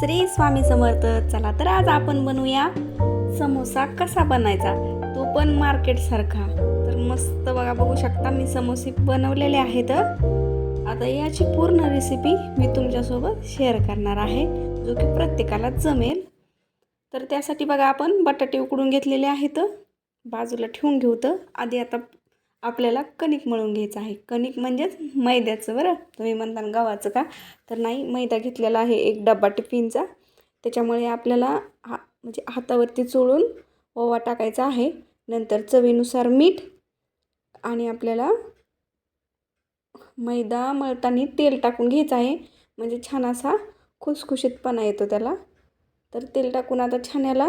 श्री स्वामी समर्थ. चला तर आज आपण बनवूया समोसा कसा बनायचा? तो पण मार्केट सारखा. तर मस्त बघा बघू शकता मी समोसे बनवलेले आहेत. आता याची पूर्ण रेसिपी मी तुमच्यासोबत शेअर करणार आहे जो की प्रत्येकाला जमेल. तर त्यासाठी बघा आपण बटाटे उकडून घेतलेले आहेत. बाजूला ठेवून घेऊ तर. आधी आता आपल्याला कणिक मळून घ्यायचं आहे. कणिक म्हणजेच मैद्याचं बरं? तुम्ही म्हणता गव्हाचं का? तर नाही मैदा घेतलेला आहे एक डब्बा टिफिनचा. त्याच्यामुळे आपल्याला हा म्हणजे हातावरती चोळून ओवा टाकायचा आहे. नंतर चवीनुसार मीठ आणि आपल्याला मैदा मळताना तेल टाकून घ्यायचं आहे. म्हणजे छान असा खुसखुशीतपणा येतो त्याला. तर तेल टाकून आता छान याला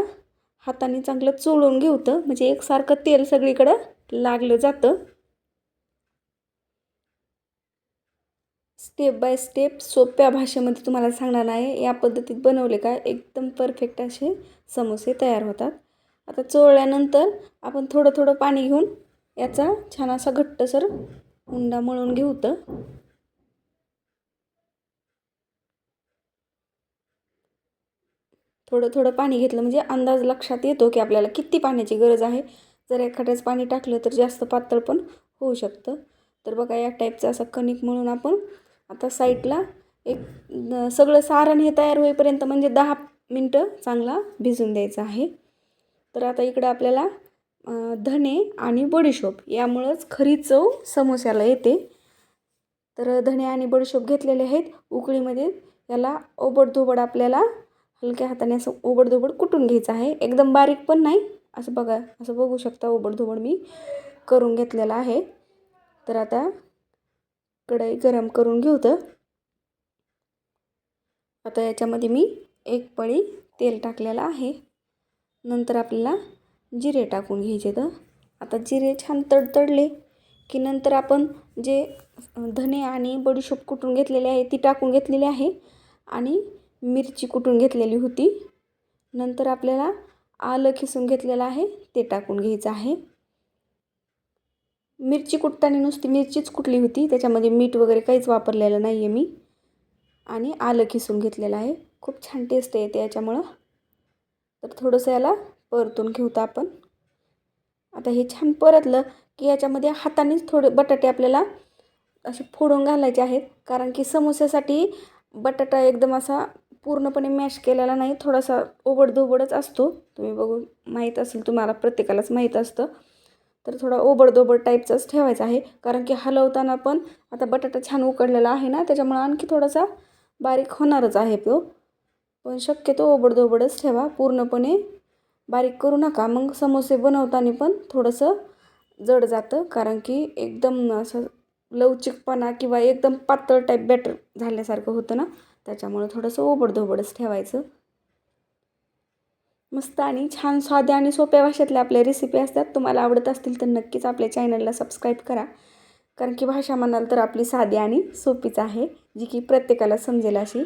हाताने चांगलं चोळून घेवतं म्हणजे एकसारखं तेल सगळीकडं लागलं जातं. स्टेप बाय स्टेप सोप्या भाषेमध्ये तुम्हाला सांगणार आहे. या पद्धतीत बनवले का एकदम परफेक्ट असे समोसे तयार होतात. आता चोळल्यानंतर आपण थोडं थोडं पाणी घेऊन याचा छान असा घट्टसर उंडा मळून घेऊ तर. थोडं थोडं पाणी घेतलं म्हणजे अंदाज लक्षात येतो की आपल्याला किती पाण्याची गरज आहे. जर एखाद्याच पाणी टाकलं तर जास्त पातळ पण होऊ शकतं. तर बघा या टाईपचा असा कणिक म्हणून आपण आता साईडला एक सगळं सारण हे तयार होईपर्यंत म्हणजे दहा मिनटं चांगला भिजून द्यायचा आहे. तर आता इकडं आपल्याला धने आणि बडीशोप यामुळंच खरी चव समोस्याला येते. तर धणे आणि बडीशोप घेतलेले आहेत. उकळीमध्ये याला ओबडधोबड आपल्याला हलक्या हाताने असं ओबडधोबड कुटून घ्यायचं आहे. एकदम बारीक पण नाही असं बघा असं बघू शकता ओबडधोबड मी करून घेतलेला आहे. तर आता कढई गरम करून घेऊ तर आता याच्यामध्ये मी एक पळी तेल टाकलेलं आहे. नंतर आपल्याला जिरे टाकून घ्यायचे तर. आता जिरे छान तडतडले की नंतर आपण जे धने आणि बडीशोप कुटून घेतलेले आहे ती टाकून घेतलेली आहे. आणि मिरची कुटून घेतलेली होती. नंतर आपल्याला आलं खिसून घेतलेलं आहे ते टाकून घ्यायचं आहे. मिरची कुटताना नुसती मिरचीच कुटली होती त्याच्यामध्ये मीठ वगैरे काहीच वापरलेलं नाही आहे मी. आणि आलं खिसून घेतलेलं आहे. खूप छान टेस्ट येते याच्यामुळं. तर थोडंसं याला परतून घेऊता आपण. आता हे छान परतलं की याच्यामध्ये हातानेच थोडे बटाटे आपल्याला असे फोडून घालायचे आहेत. कारण की समोस्यासाठी बटाटा एकदम असा पूर्णपणे मॅश केलेला नाही थोडासा ओबडधोबडच असतो. तुम्ही बघू माहीत असेल तुम्हाला प्रत्येकालाच माहीत असतं. तर थोडा ओबडधोबड टाईपचाच ठेवायचा आहे. कारण की हलवताना पण आता बटाटा छान उकडलेला आहे ना त्याच्यामुळं आणखी थोडासा बारीक होणारच आहे तो. पण शक्यतो ओबडधोबडच ठेवा. पूर्णपणे बारीक करू नका. मग समोसे बनवताना पण थोडंसं जड जातं. कारण की एकदम असं लवचिकपणा किंवा एकदम पातळ टाईप बॅटर झाल्यासारखं होतं ना. त्याच्यामुळं थोडंसं ओबडधोबडच ठेवायचं. मस्त आणि छान साध्या आणि सोप्या भाषेतल्या आपल्या रेसिपी असतात. तुम्हाला आवडत असतील तर नक्कीच आपल्या चॅनलला सबस्क्राईब करा. कारण की भाषा म्हणाल तर आपली साधी आणि सोपीच आहे जी की प्रत्येकाला समजेल अशी.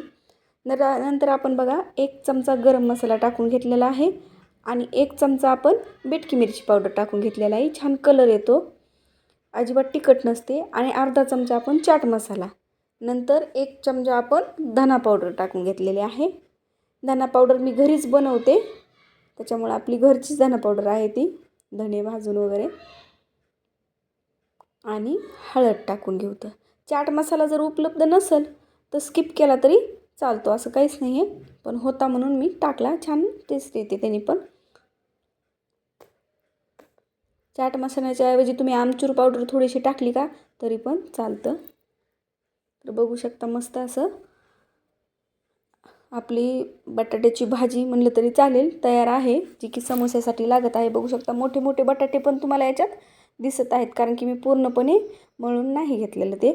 नर नंतर आपण बघा एक चमचा गरम मसाला टाकून घेतलेला आहे. आणि एक चमचा आपण बेटकी मिरची पावडर टाकून घेतलेला आहे. छान कलर येतो. अजिबात तिखट नसते. आणि अर्धा चमचा आपण चाट मसाला. नंतर एक चमचा आपण धना पावडर टाकून घेतलेले आहे. धना पावडर मी घरीच बनवते. त्याच्यामुळं आपली घरचीच धना पावडर आहे ती. धणे भाजून वगैरे. आणि हळद टाकून घेऊ तर. चाट मसाला जर उपलब्ध नसेल तर स्किप केला तरी चालतो असं काहीच नाही आहे पण होता म्हणून मी टाकला. छान टेस्ट येते त्याने पण. चाट मसाल्याच्या ऐवजी तुम्ही आमचूर पावडर थोडीशी टाकली का तरी पण चालतं. तर बघू शकता मस्त असं. आपली बटाट्याची भाजी म्हणलं तरी चालेल तयार आहे जी की समोस्यासाठी लागत आहे. बघू शकता मोठे मोठे बटाटे पण तुम्हाला याच्यात दिसत आहेत कारण की मी पूर्णपणे मळून नाही घेतलेलं ते.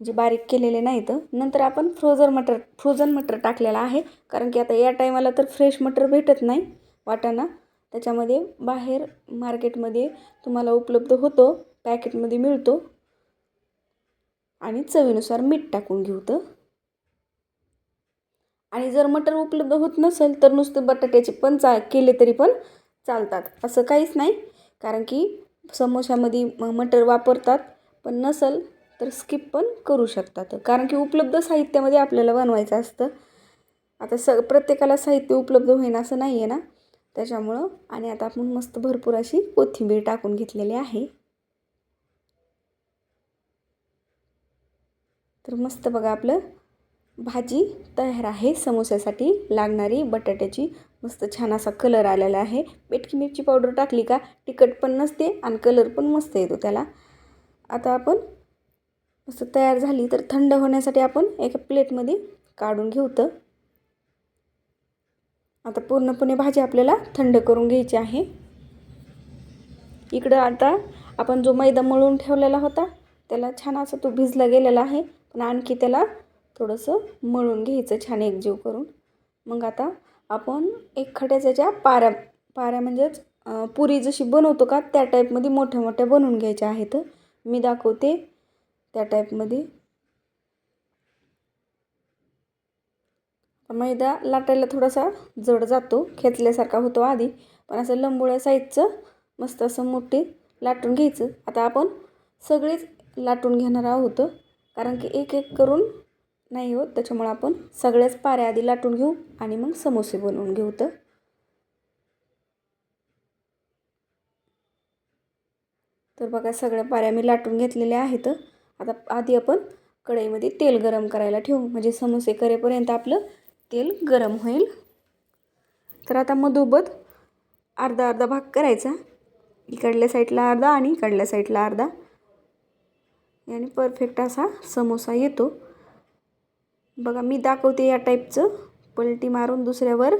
जे बारीक केलेले नाहीत नंतर आपण फ्रोझन मटर फ्रोझन मटर टाकलेला आहे कारण की आता या टायमाला तर फ्रेश मटर भेटत नाही वाटाणा. त्याच्यामध्ये बाहेर मार्केटमध्ये तुम्हाला उपलब्ध होतो पॅकेटमध्ये मिळतो. आणि चवीनुसार मीठ टाकून घेऊ तर आणि जर मटर उपलब्ध होत नसेल तर नुसतं बटाट्याचे पण चा केले तरी पण चालतात. असं काहीच नाही. कारण की समोशामध्ये मटर वापरतात. पण नसेल तर स्किप पण करू शकतात. कारण की उपलब्ध साहित्यामध्ये आपल्याला बनवायचं असतं. आता स प्रत्येकाला साहित्य उपलब्ध होईन असं नाही आहे ना? त्याच्यामुळं आणि आता आपण मस्त भरपूर अशी कोथिंबीर टाकून घेतलेली आहे. तर मस्त बघा आपलं भाजी तयार आहे समोस्यासाठी. लागणारी बटाट्याची मस्त छान असा कलर आलेला आहे. बेटकी मिरची पावडर टाकली का तिखट पण नसते आणि कलर पण मस्त येतो त्याला. आता आपण मस्त तयार झाली तर थंड होण्यासाठी आपण एका प्लेटमध्ये काढून घेऊ तर आता पूर्णपणे भाजी आपल्याला थंड करून घ्यायची आहे. इकडं आता आपण जो मैदा मळून ठेवलेला होता त्याला छान असा तो भिजला गेलेला आहे. आणि आणखी त्याला थोडंसं मळून घ्यायचं छान एकजीव करून. मग आता आपण एक खट्याच्या ज्या पाऱ्या पाऱ्या म्हणजेच पुरी जशी बनवतो का त्या टाईपमध्ये मोठ्या मोठ्या बनवून घ्यायच्या आहेत. मी दाखवते त्या टाईपमध्ये मैदा लाटायला थोडासा जड जातो खेचल्यासारखा होतो आधी पण असं लंबोळ्या साईजचं मस्त असं मोठे लाटून घ्यायचं. आता आपण सगळेच लाटून घेणार आहोत. कारण की एक एक करून नाही होत. त्याच्यामुळं आपण सगळ्याच पाऱ्या आधी लाटून घेऊ आणि मग समोसे बनवून घेऊ तर. तर बघा सगळ्या पाऱ्या मी लाटून घेतलेल्या आहेत. आता आधी आपण कढईमध्ये तेल गरम करायला ठेवू. म्हणजे समोसे करेपर्यंत आपलं तेल गरम होईल. तर आता मधोबत अर्धा अर्धा भाग करायचा. इकडल्या साईडला अर्धा आणि इकडल्या साईडला अर्धा. याने परफेक्ट असा समोसा येतो. बघा मी दाखवते या टाईपचं पलटी मारून दुसऱ्यावर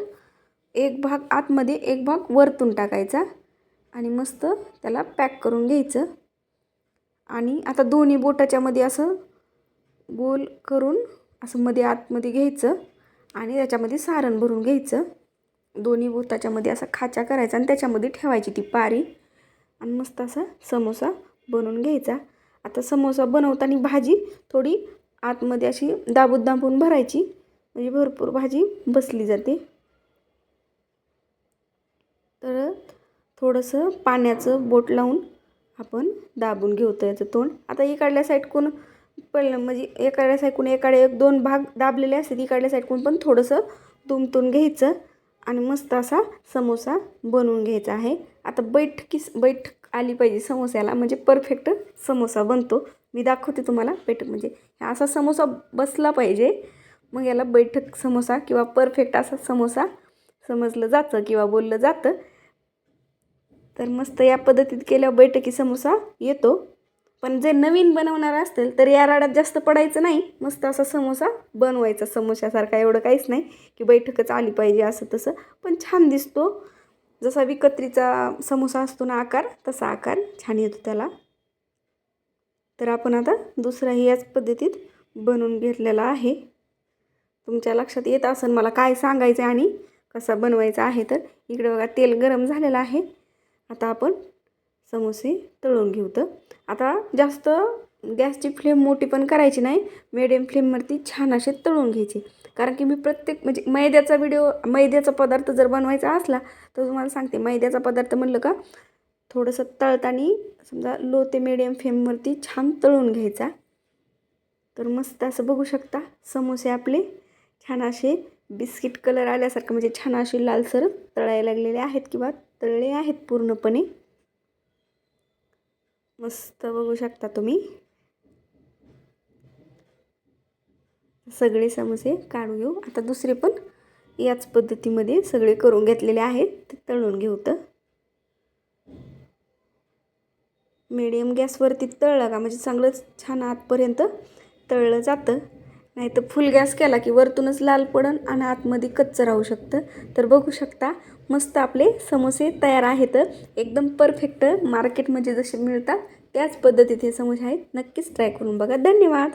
एक भाग आतमध्ये एक भाग वरतून टाकायचा आणि मस्त त्याला पॅक करून घ्यायचं. आणि आता दोन्ही बोटाच्यामध्ये असं गोल करून असं मध्ये आतमध्ये घ्यायचं आणि त्याच्यामध्ये सारण भरून घ्यायचं. दोन्ही बोटाच्यामध्ये असा खाचा करायचा आणि त्याच्यामध्ये ठेवायची ती पारी आणि मस्त असा समोसा बनवून घ्यायचा. आता समोसा बनवताना भाजी थोडी आतमध्ये अशी दाबून दाबून भरायची. म्हणजे भरपूर भाजी बसली जाते. तर थोडंसं पाण्याचं बोट लावून आपण दाबून घेऊ याचं तोंड. आता इकडल्या साईडकून पल म्हणजे एकाड्या साईडकून एकाडे एक दोन भाग दाबलेले असतात इकडल्या साईडकून पण थोडंसं दुमतून घ्यायचं आणि मस्त असा समोसा बनवून घ्यायचा आहे. आता बैठकी बैठक आली पाहिजे समोस्याला. म्हणजे परफेक्ट समोसा बनतो. मी दाखवते तुम्हाला बैठक म्हणजे असा समोसा बसला पाहिजे. मग याला बैठक समोसा किंवा परफेक्ट असा समोसा समजलं जातं किंवा बोललं जातं. तर मस्त या पद्धतीत केल्यावर बैठकी समोसा येतो. पण जे नवीन बनवणार असतील तर या राडात जास्त पडायचं नाही. मस्त असा समोसा बनवायचा. समोशासारखा एवढं काहीच नाही की बैठकच आली पाहिजे असं तसं. पण छान दिसतो. जसा विकत्रीचा समोसा असतो ना आकार तसा आकार छान येतो त्याला. तर आपण आता दुसराही याच पद्धतीत बनवून घेतलेला आहे. तुमच्या लक्षात येत असेल मला काय सांगायचं आहे आणि कसा बनवायचा आहे तर. इकडे बघा तेल गरम झालेलं आहे. आता आपण समोसे तळून घेऊ तर. आता जास्त गॅसची फ्लेम मोठी पण करायची नाही. मिडियम फ्लेमवरती छान असे तळून घ्यायचे. कारण की मी प्रत्येक म्हणजे मैद्याचा व्हिडिओ मैद्याचा पदार्थ जर बनवायचा असला तर तुम्हाला सांगते मैद्याचा पदार्थ म्हणलं का थोडंसं तळताना समजा लो ते मिडियम फ्लेमवरती छान तळून घ्यायचा. तर मस्त असं बघू शकता समोसे आपले छान असे बिस्किट कलर आल्यासारखं म्हणजे छान असे लालसर तळायला लागलेले आहेत किंवा तळले आहेत पूर्णपणे. मस्त बघू शकता तुम्ही. सगळे समोसे काढू घेऊ. आता दुसरे पण याच पद्धतीमध्ये सगळे करून घेतलेले आहेत. ते तळून घेऊ तर. मिडियम गॅसवरती तळलं का? म्हणजे चांगलंच छान आतपर्यंत तळलं जातं. नाही तर फुल गॅस केला की वरतूनच लाल पडन आणि आतमध्ये कच्चं राहू शकतं. तर बघू शकता मस्त आपले समोसे तयार आहेत. एकदम परफेक्ट मार्केटमध्ये जसे मिळतात त्याच पद्धतीत हे समोसे आहेत. नक्कीच ट्राय करून बघा. धन्यवाद!